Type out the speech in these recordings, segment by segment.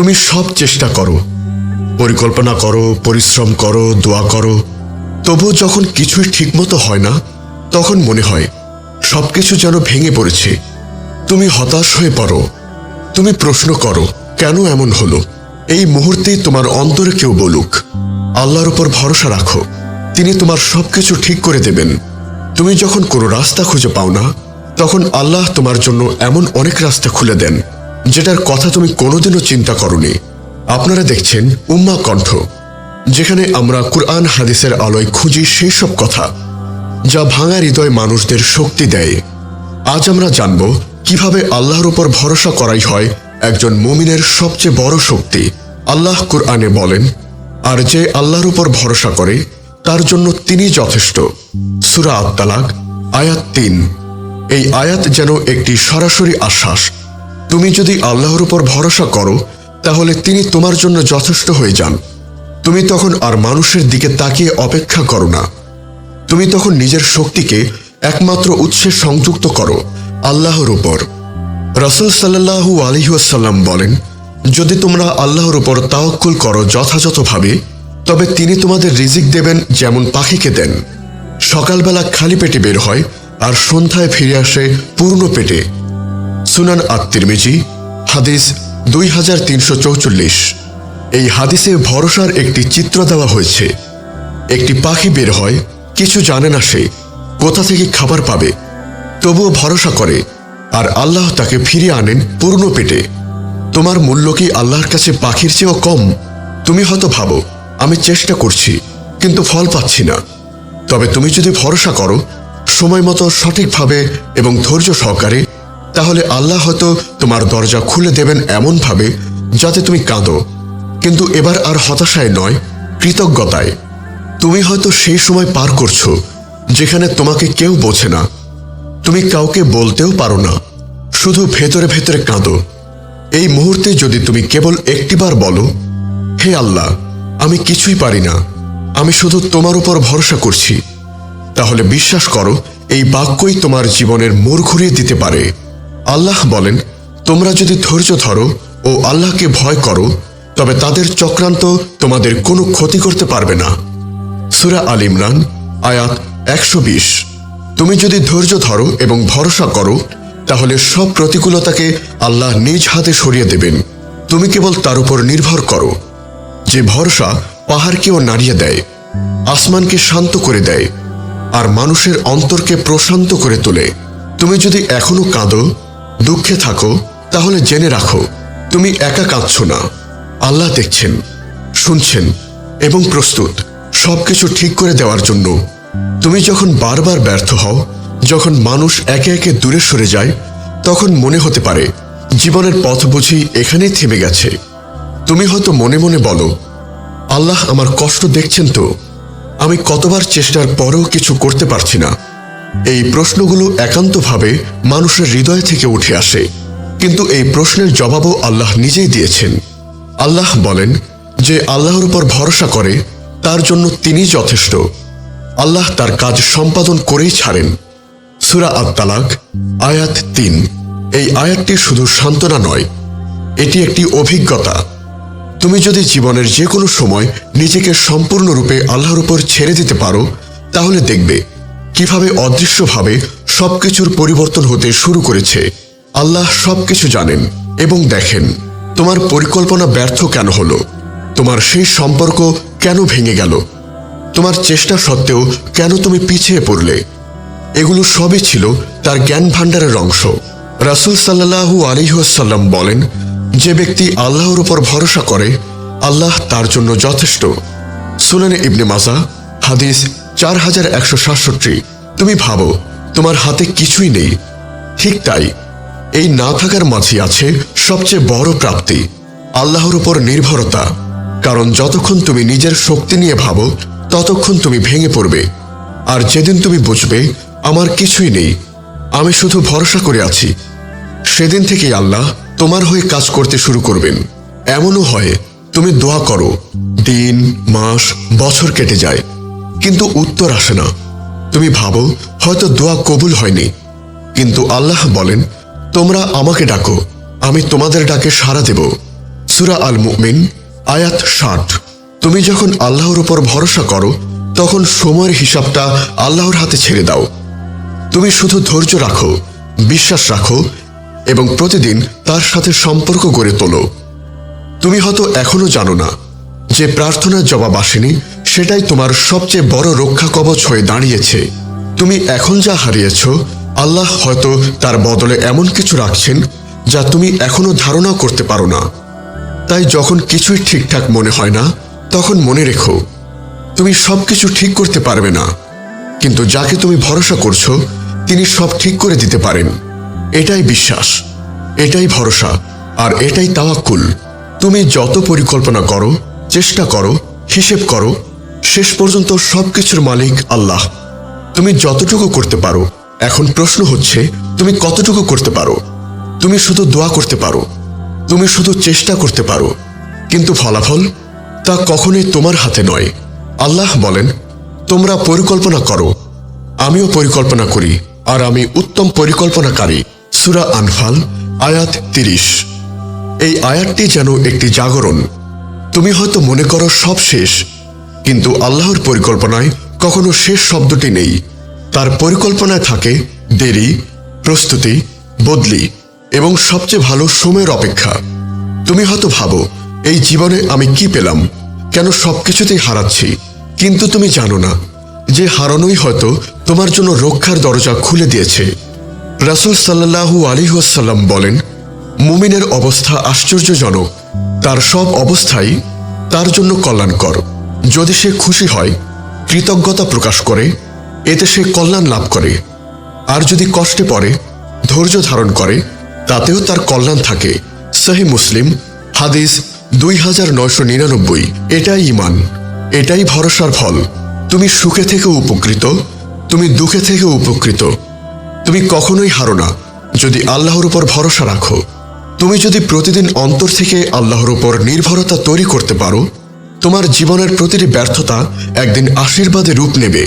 তুমি সব চেষ্টা করো। পরিকল্পনা করো, পরিশ্রম করো, দোয়া করো। তবু যখন কিছুই ঠিকমতো হয় না, তখন মনে হয় সবকিছু যেন ভেঙে পড়েছে। তুমি হতাশ হয়ে পড়ো। তুমি প্রশ্ন করো, কেন এমন হলো? এই মুহূর্তেই তোমার অন্তরে কেউ বলুক। আল্লাহর উপর ভরসা রাখো। তিনি তোমার সবকিছু ঠিক করে দেবেন। তুমি যখন কোনো রাস্তা খুঁজে পাও না, তখন আল্লাহ তোমার জন্য এমন অনেক রাস্তা খুলে দেন। যেটার কথা তুমি কোনোদিনও চিন্তা করনি। আপনারা দেখছেন উম্মা কণ্ঠ, যেখানে আমরা কুরআন হাদিসের আলোয় খুঁজি সেই সব কথা, যা ভাঙা হৃদয় মানুষদের শক্তি দেয়। আজ আমরা জানব কীভাবে আল্লাহর উপর ভরসা করাই হয় একজন মুমিনের সবচেয়ে বড় শক্তি। আল্লাহ কুরআনে বলেন, আর যে আল্লাহর উপর ভরসা করে, তার জন্য তিনি যথেষ্ট। সুরা আত্মালাক আয়াত তিন। এই আয়াত যেন একটি সরাসরি আশ্বাস তুমি যদি আল্লাহর উপর ভরসা করো, তাহলে তিনি তোমার জন্য যথেষ্ট হয়ে যান। তুমি তখন আর মানুষের দিকে তাকিয়ে অপেক্ষা করো না। তুমি তখন নিজের শক্তিকে একমাত্র উৎসে সংযুক্ত করো, আল্লাহর উপর। রসুল সাল্লাহু আলহিউসাল্লাম বলেন, যদি তোমরা আল্লাহর উপর তাওকুল করো যথাযথভাবে, তবে তিনি তোমাদের রিজিক দেবেন যেমন পাখিকে দেন। সকালবেলা খালি পেটে বের হয় আর সন্ধ্যায় ফিরে আসে পূর্ণ পেটে। সুনান আত্মিরমিজি হাদিস দুই হাজার তিনশো চৌচল্লিশ। এই হাদিসে ভরসার একটি চিত্র দেওয়া হয়েছে। একটি পাখি বের হয়, কিছু জানে না সে, কোথা থেকে খাবার পাবে, তবুও ভরসা করে, আর আল্লাহ তাকে ফিরিয়ে আনেন পূর্ণ পেটে। তোমার মূল্য কি আল্লাহর কাছে পাখির চেয়েও কম? তুমি হয়তো ভাবো, আমি চেষ্টা করছি, কিন্তু ফল পাচ্ছি না। তবে তুমি যদি ভরসা করো, সময় মতো সঠিকভাবে এবং ধৈর্য সহকারে তাহলে আল্লাহ হয়তো তোমার দরজা খুলে দেবেন এমনভাবে, যাতে তুমি কাঁদো। কিন্তু এবার আর হতাশায় নয়, কৃতজ্ঞতায়। তুমি হয়তো সেই সময় পার করছ, যেখানে তোমাকে কেউ বোঝে না। তুমি কাউকে বলতেও পারো না, শুধু ভেতরে ভেতরে কাঁদো। এই মুহূর্তে যদি তুমি কেবল একটিবার বলো, হে আল্লাহ, আমি কিছুই পারি না, আমি শুধু তোমার উপর ভরসা করছি, তাহলে বিশ্বাস করো, এই বাক্যই তোমার জীবনের মোড় ঘুরিয়ে দিতে পারে। আল্লাহ বলেন, তোমরা যদি ধৈর্য ধরো ও আল্লাহকে ভয় করো, তবে তাদের চক্রান্ত তোমাদের কোনো ক্ষতি করতে পারবে না। সুরা আল ইমরান, আয়াত একশো বিশ। তুমি যদি ধৈর্য ধরো এবং ভরসা করো, তাহলে সব প্রতিকূলতাকে আল্লাহ নিজ হাতে সরিয়ে দেবেন। তুমি কেবল তার উপর নির্ভর করো। যে ভরসা পাহাড়কেও নাড়িয়ে দেয়, আসমানকে শান্ত করে দেয়, আর মানুষের অন্তরকে প্রশান্ত করে তোলে। তুমি যদি এখনও কাঁদো দুঃখে থাকো, তাহলে জেনে রাখো, তুমি একা কাঁদছ না। আল্লাহ দেখছেন, শুনছেন এবং প্রস্তুত। সবকিছু ঠিক করে দেওয়ার জন্য তুমি যখন বারবার ব্যর্থ হও, যখন মানুষ একে একে দূরে সরে যায়, তখন মনে হতে পারে, জীবনের পথ বুঝি এখানেই থেমে গেছে। তুমি হয়তো মনে মনে বলো, আল্লাহ আমার কষ্ট দেখছেন তো, আমি কতবার চেষ্টার পরেও কিছু করতে পারছি না। এই প্রশ্নগুলো একান্তভাবে মানুষের হৃদয় থেকে উঠে আসে। কিন্তু এই প্রশ্নের জবাবও আল্লাহ নিজেই দিয়েছেন। আল্লাহ বলেন যে আল্লাহর উপর ভরসা করে, তার জন্য তিনি যথেষ্ট। আল্লাহ তার কাজ সম্পাদন করেই ছাড়েন। সুরা আত্মালাক আয়াত তিন। এই আয়াতটি শুধু সান্ত্বনা নয়, এটি একটি অভিজ্ঞতা। তুমি যদি জীবনের যে কোনো সময় নিজেকে সম্পূর্ণরূপে আল্লাহর উপর ছেড়ে দিতে পারো, তাহলে দেখবে কীভাবে অদৃশ্যভাবে সবকিছুর পরিবর্তন হতে শুরু করেছে, আল্লাহ সবকিছু জানেন এবং দেখেন। তোমার পরিকল্পনা ব্যর্থ কেন হলো? তোমার সেই সম্পর্ক কেন ভেঙে গেল? তোমার চেষ্টা সত্ত্বেও কেন তুমি পিছিয়ে পড়লে? এগুলো সবই ছিল তার জ্ঞান ভাণ্ডারের অংশ। রাসুল সাল্লাহু আলিহাসাল্লাম বলেন, যে ব্যক্তি আল্লাহর উপর ভরসা করে, আল্লাহ তার জন্য যথেষ্ট। সুনানে ইবনে মাজা, হাদিস চার হাজার একশো সাতষট্টি। তুমি ভাবো, তোমার হাতে কিছুই নেই। ঠিক তাই, এই না থাকার মাঝে আছে সবচেয়ে বড় প্রাপ্তি, আল্লাহর উপর নির্ভরতা। কারণ যতক্ষণ তুমি নিজের শক্তি নিয়ে ভাবো, ততক্ষণ তুমি ভেঙে পড়বে। আর যেদিন তুমি বুঝবে, আমার কিছুই নেই, আমি শুধু ভরসা করে আছি। সেদিন থেকেই আল্লাহ তোমার হয়ে কাজ করতে শুরু করবেন। এমনও হয়, তুমি দোয়া করো, দিন, মাস, বছর কেটে যায়, কিন্তু উত্তর আসে না। তুমি ভাবো, হয়তো দোয়া কবুল হয়নি। কিন্তু আল্লাহ বলেন, তোমরা আমাকে ডাকো, আমি তোমাদের ডাকে সাড়া দেব। সুরা আল মুমিন আয়াত ষাট। তুমি যখন আল্লাহর উপর ভরসা করো, তখন সময়ের হিসাবটা আল্লাহর হাতে ছেড়ে দাও। তুমি শুধু ধৈর্য রাখো, বিশ্বাস রাখো এবং প্রতিদিন তার সাথে সম্পর্ক গড়ে তোলো। তুমি হয়তো এখনও জানো না, যে প্রার্থনার জবাব আসেনি সেটাই তোমার সবচেয়ে বড় রক্ষা কবচ হয়ে দাঁড়িয়েছে। তুমি এখন যা হারিয়েছ, আল্লাহ হয়তো তার বদলে এমন কিছু রাখছেন যা তুমি এখনও ধারণা করতে পারো না। তাই যখন কিছুই ঠিকঠাক মনে হয় না, তখন মনে রেখো, তুমি সবকিছু ঠিক করতে পারবে না। কিন্তু যাকে তুমি ভরসা করছ, তিনি সব ঠিক করে দিতে পারেন। এটাই বিশ্বাস, এটাই ভরসা, আর এটাই তাওয়াক্কুল। তুমি যত পরিকল্পনা করো, চেষ্টা করো, হিসেব করো শেষ পর্যন্ত সবকিছুর মালিক আল্লাহ। তুমি যতটুকু করতে পারো, এখন প্রশ্ন হচ্ছে, তুমি কতটুকু করতে পারো? তুমি শুধু দোয়া করতে পারো, তুমি শুধু চেষ্টা করতে পারো, কিন্তু ফলাফল তা কখনোই তোমার হাতে নয়। আল্লাহ বলেন, তোমরা পরিকল্পনা করো, আমিও পরিকল্পনা করি, আর আমি উত্তম পরিকল্পনাকারী। সুরা আনফাল, আয়াত তিরিশ। এই আয়াতটি যেন একটি জাগরণ। তুমি হয়তো মনে করো সব শেষ কিন্তু আল্লাহর পরিকল্পনায় কখনো শেষ শব্দটি নেই। তার পরিকল্পনায় থাকে দেরি, প্রস্তুতি, বদলি এবং সবচেয়ে ভালো সময়ের অপেক্ষা। তুমি হয়তো ভাবো, এই জীবনে আমি কি পেলাম? কেন সবকিছুতেই হারাচ্ছি? কিন্তু তুমি জানো না, যে হারানোই হয়তো তোমার জন্য রক্ষার দরজা খুলে দিয়েছে। রাসুল সাল্লাহু আলিহাসাল্লাম বলেন, মুমিনের অবস্থা আশ্চর্যজনক, তার সব অবস্থাই তার জন্য কল্যাণকর। যদি সে খুশি হয়, কৃতজ্ঞতা প্রকাশ করে, এতে সে কল্যাণ লাভ করে। আর যদি কষ্টে পড়ে, ধৈর্য ধারণ করে, তাতেও তার কল্যাণ থাকে। সহি মুসলিম, হাদিস দুই হাজার নয়শো নিরানব্বই। এটাই ইমান এটাই ভরসার ফল। তুমি সুখে থেকেও উপকৃত, তুমি দুঃখে থেকেও উপকৃত। তুমি কখনোই হারো না, যদি আল্লাহর উপর ভরসা রাখো। তুমি যদি প্রতিদিন অন্তর থেকে আল্লাহর উপর নির্ভরতা তৈরি করতে পারো তোমার জীবনের প্রতিটি ব্যর্থতা একদিন আশীর্বাদে রূপ নেবে।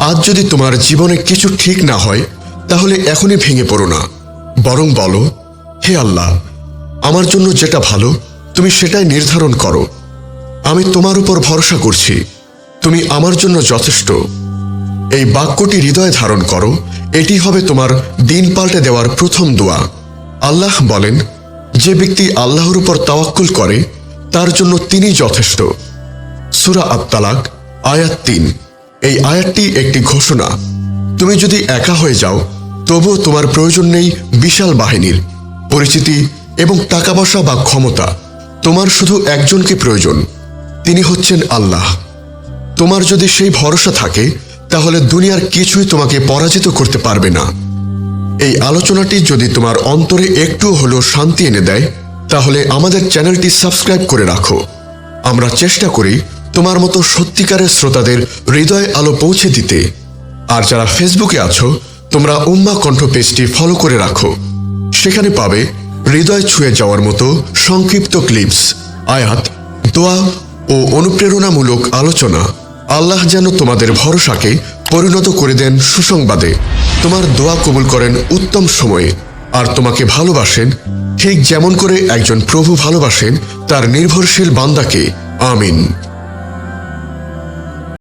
আজ যদি তোমার জীবনে কিছু ঠিক না হয়, তাহলে এখনই ভেঙে পড়ো না। বরং বলো, হে আল্লাহ, আমার জন্য যেটা ভালো, তুমি সেটাই নির্ধারণ করো। আমি তোমার উপর ভরসা করছি, তুমি আমার জন্য যথেষ্ট। এই বাক্যটি হৃদয়ে ধারণ করো, এটি হবে তোমার দিন পাল্টে দেওয়ার প্রথম দোয়া। আল্লাহ বলেন, যে ব্যক্তি আল্লাহর উপর তাওয়াক্কুল করে তার জন্য তিনি যথেষ্ট। সুরা আত্মালাক আয়াত তিন। এই আয়াতটি একটি ঘোষণা। তুমি যদি একা হয়ে যাও, তবুও তোমার প্রয়োজন নেই বিশাল বাহিনীর পরিচিতি এবং টাকা পয়সা বা ক্ষমতা। তোমার শুধু একজনকে প্রয়োজন, তিনি হচ্ছেন আল্লাহ। তোমার যদি সেই ভরসা থাকে, তাহলে দুনিয়ার কিছুই তোমাকে পরাজিত করতে পারবে না। এই আলোচনাটি যদি তোমার অন্তরে একটু হলেও শান্তি এনে দেয় তাহলে আমাদের চ্যানেলটি সাবস্ক্রাইব করে রাখো। আমরা চেষ্টা করি তোমার মতো সত্যিকারের শ্রোতাদের হৃদয় আলো পৌঁছে দিতে। আর যারা ফেসবুকে আছো, তোমরা উম্মা কণ্ঠ পেজটি ফলো করে রাখো। সেখানে পাবে হৃদয় ছুঁয়ে যাওয়ার মতো সংক্ষিপ্ত ক্লিপস আয়াত, দোয়া ও অনুপ্রেরণামূলক আলোচনা। আল্লাহ যেন তোমাদের ভরসাকে পরিণত করে দেন সুসংবাদে। তোমার দোয়া কবুল করেন উত্তম সময়ে। আর তোমাকে ভালোবাসেন ঠিক যেমন করে একজন প্রভু ভালোবাসেন তার নির্ভরশীল বান্দাকে আমিন।